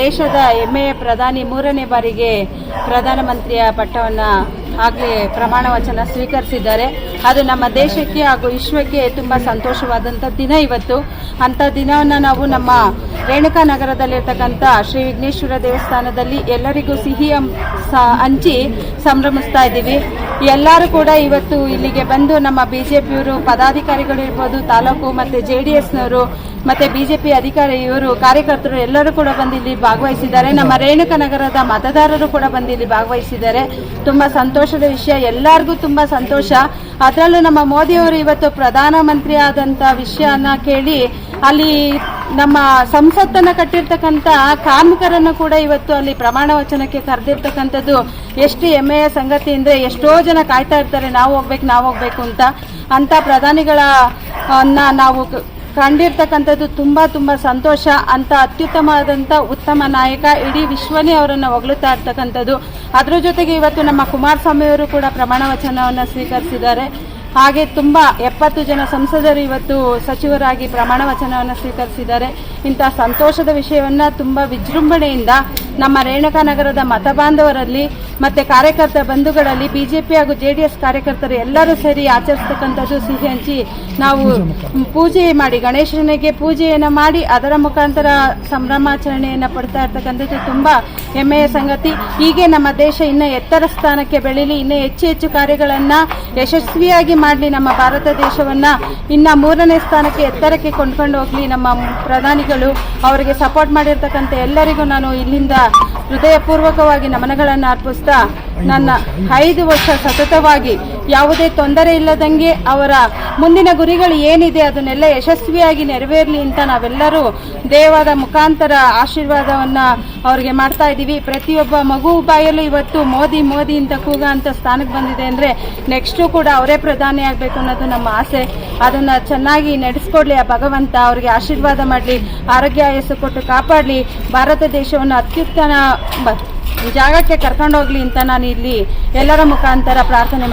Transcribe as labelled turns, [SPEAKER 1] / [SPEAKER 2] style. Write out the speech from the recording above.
[SPEAKER 1] ದೇಶದ ಹೆಮ್ಮೆಯ ಪ್ರಧಾನಿ ಮೂರನೇ ಬಾರಿಗೆ ಪ್ರಧಾನಮಂತ್ರಿಯ ಪಟ್ಟವನ್ನು ಆಗಲೇ ಪ್ರಮಾಣ ವಚನ ಸ್ವೀಕರಿಸಿದ್ದಾರೆ. ಅದು ನಮ್ಮ ದೇಶಕ್ಕೆ ಹಾಗೂ ವಿಶ್ವಕ್ಕೆ ತುಂಬ ಸಂತೋಷವಾದಂಥ ದಿನ ಇವತ್ತು. ಅಂಥ ದಿನವನ್ನು ನಾವು ನಮ್ಮ ರೇಣುಕಾ ನಗರದಲ್ಲಿರ್ತಕ್ಕಂಥ ಶ್ರೀ ವಿಘ್ನೇಶ್ವರ ದೇವಸ್ಥಾನದಲ್ಲಿ ಎಲ್ಲರಿಗೂ ಸಿಹಿ ಹಂಚಿ ಸಂಭ್ರಮಿಸ್ತಾ ಇದ್ದೀವಿ. ಎಲ್ಲರೂ ಕೂಡ ಇವತ್ತು ಇಲ್ಲಿಗೆ ಬಂದು ನಮ್ಮ ಬಿಜೆಪಿಯವರು ಪದಾಧಿಕಾರಿಗಳು ಇರ್ಬೋದು, ತಾಲೂಕು ಮತ್ತು ಜೆ ಡಿ ಎಸ್ನವರು ಮತ್ತೆ ಬಿಜೆಪಿ ಅಧಿಕಾರಿ ಇವರು ಕಾರ್ಯಕರ್ತರು ಎಲ್ಲರೂ ಕೂಡ ಬಂದು ಇಲ್ಲಿ ಭಾಗವಹಿಸಿದ್ದಾರೆ. ನಮ್ಮ ರೇಣುಕ ನಗರದ ಮತದಾರರು ಕೂಡ ಬಂದು ಇಲ್ಲಿ ಭಾಗವಹಿಸಿದ್ದಾರೆ. ತುಂಬಾ ಸಂತೋಷದ ವಿಷಯ. ಎಲ್ಲರಿಗೂ ತುಂಬಾ ಸಂತೋಷ. ಅದರಲ್ಲೂ ನಮ್ಮ ಮೋದಿಯವರು ಇವತ್ತು ಪ್ರಧಾನಮಂತ್ರಿ ಆದಂತ ವಿಷಯನ ಕೇಳಿ ಅಲ್ಲಿ ನಮ್ಮ ಸಂಸತ್ತನ್ನ ಕಟ್ಟಿರ್ತಕ್ಕಂಥ ಕಾರ್ಮಿಕರನ್ನು ಕೂಡ ಇವತ್ತು ಅಲ್ಲಿ ಪ್ರಮಾಣ ವಚನಕ್ಕೆ ಕರೆದಿರ್ತಕ್ಕಂಥದ್ದು ಎಷ್ಟು ಹೆಮ್ಮೆಯ ಸಂಗತಿ ಅಂದ್ರೆ ಎಷ್ಟೋ ಜನ ಕಾಯ್ತಾ ಇರ್ತಾರೆ, ನಾವು ಹೋಗ್ಬೇಕು ನಾವು ಹೋಗ್ಬೇಕು ಅಂತ. ಅಂತ ಪ್ರಧಾನಿಗಳ ನಾವು ಕಂಡಿರ್ತಕ್ಕಂಥದ್ದು ತುಂಬಾ ತುಂಬಾ ಸಂತೋಷ ಅಂತ ಅತ್ಯುತ್ತಮವಾದಂಥ ಉತ್ತಮ ನಾಯಕ ಇಡೀ ವಿಶ್ವನೇ ಅವರನ್ನು ಹೊಗಳುತ್ತಾ ಇರ್ತಕ್ಕಂಥದ್ದು. ಅದರ ಜೊತೆಗೆ ಇವತ್ತು ನಮ್ಮ ಕುಮಾರಸ್ವಾಮಿ ಅವರು ಕೂಡ ಪ್ರಮಾಣ ವಚನವನ್ನು ಸ್ವೀಕರಿಸಿದ್ದಾರೆ. ಹಾಗೆ ತುಂಬಾ ಎಪ್ಪತ್ತು ಜನ ಸಂಸದರು ಇವತ್ತು ಸಚಿವರಾಗಿ ಪ್ರಮಾಣ ವಚನವನ್ನು ಸ್ವೀಕರಿಸಿದ್ದಾರೆ. ಇಂಥ ಸಂತೋಷದ ವಿಷಯವನ್ನು ತುಂಬಾ ವಿಜೃಂಭಣೆಯಿಂದ ನಮ್ಮ ರೇಣುಕಾ ನಗರದ ಮತ ಬಾಂಧವರಲ್ಲಿ ಮತ್ತೆ ಕಾರ್ಯಕರ್ತ ಬಂಧುಗಳಲ್ಲಿ ಬಿಜೆಪಿ ಹಾಗೂ ಜೆಡಿಎಸ್ ಕಾರ್ಯಕರ್ತರು ಎಲ್ಲರೂ ಸೇರಿ ಆಚರಿಸ್ತಕ್ಕಂಥದ್ದು ಸಿಹಿ ಹಂಚಿ ನಾವು ಪೂಜೆ ಮಾಡಿ, ಗಣೇಶನಿಗೆ ಪೂಜೆಯನ್ನು ಮಾಡಿ, ಅದರ ಮುಖಾಂತರ ಸಂಭ್ರಮಾಚರಣೆಯನ್ನು ಪಡ್ತಾ ಇರ್ತಕ್ಕಂಥದ್ದು ತುಂಬಾ ಹೆಮ್ಮೆಯ ಸಂಗತಿ. ಹೀಗೆ ನಮ್ಮ ದೇಶ ಇನ್ನ ಎತ್ತರ ಸ್ಥಾನಕ್ಕೆ ಬೆಳೀಲಿ, ಇನ್ನು ಹೆಚ್ಚು ಹೆಚ್ಚು ಕಾರ್ಯಗಳನ್ನ ಯಶಸ್ವಿಯಾಗಿ ಮಾಡಲಿ ನಮ್ಮ ಭಾರತ ದೇಶವನ್ನ. ಇನ್ನ ಮೂರನೇ ಸ್ಥಾನಕ್ಕೆ ಎತ್ತರಕ್ಕೆ ಕೊಂಡ್ಕೊಂಡು ಹೋಗ್ಲಿ ನಮ್ಮ ಪ್ರಧಾನಿಗಳು. ಅವರಿಗೆ ಸಪೋರ್ಟ್ ಮಾಡಿರ್ತಕ್ಕಂಥ ಎಲ್ಲರಿಗೂ ನಾನು ಇಲ್ಲಿಂದ ಹೃದಯಪೂರ್ವಕವಾಗಿ ನಮನಗಳನ್ನು ಅರ್ಪಿಸ್ತಾ ನನ್ನ ಐದು ವರ್ಷ ಸತತವಾಗಿ ಯಾವುದೇ ತೊಂದರೆ ಇಲ್ಲದಂಗೆ ಅವರ ಮುಂದಿನ ಗುರಿಗಳು ಏನಿದೆ ಅದನ್ನೆಲ್ಲ ಯಶಸ್ವಿಯಾಗಿ ನೆರವೇರಲಿ ಅಂತ ನಾವೆಲ್ಲರೂ ದೇವರ ಮುಖಾಂತರ ಆಶೀರ್ವಾದವನ್ನು ಅವರಿಗೆ ಮಾಡ್ತಾ ಇದ್ದೀವಿ. ಪ್ರತಿಯೊಬ್ಬ ಮಗು ಬಾಯಲ್ಲೂ ಇವತ್ತು ಮೋದಿ ಮೋದಿ ಅಂತ ಕೂಗ ಅಂತ ಸ್ಥಾನಕ್ಕೆ ಬಂದಿದೆ ಅಂದರೆ ನೆಕ್ಸ್ಟು ಕೂಡ ಅವರೇ ಪ್ರಧಾನಿ ಆಗಬೇಕು ಅನ್ನೋದು ನಮ್ಮ ಆಸೆ. ಅದನ್ನು ಚೆನ್ನಾಗಿ ನಡೆಸ್ಕೊಡ್ಲಿ ಆ ಭಗವಂತ, ಅವರಿಗೆ ಆಶೀರ್ವಾದ ಮಾಡಲಿ, ಆರೋಗ್ಯ ಆಯಸ್ಸು ಕೊಟ್ಟು ಕಾಪಾಡಲಿ, ಭಾರತ ದೇಶವನ್ನು ಅತ್ಯುತ್ತಮ ಜಾಗಕ್ಕೆ ಜಾಗಕ್ಕೆ ಕರ್ಕೊಂಡೋಗ್ಲಿ ಅಂತ ನಾನು ಇಲ್ಲಿ ಎಲ್ಲರ ಮುಖಾಂತರ ಪ್ರಾರ್ಥನೆ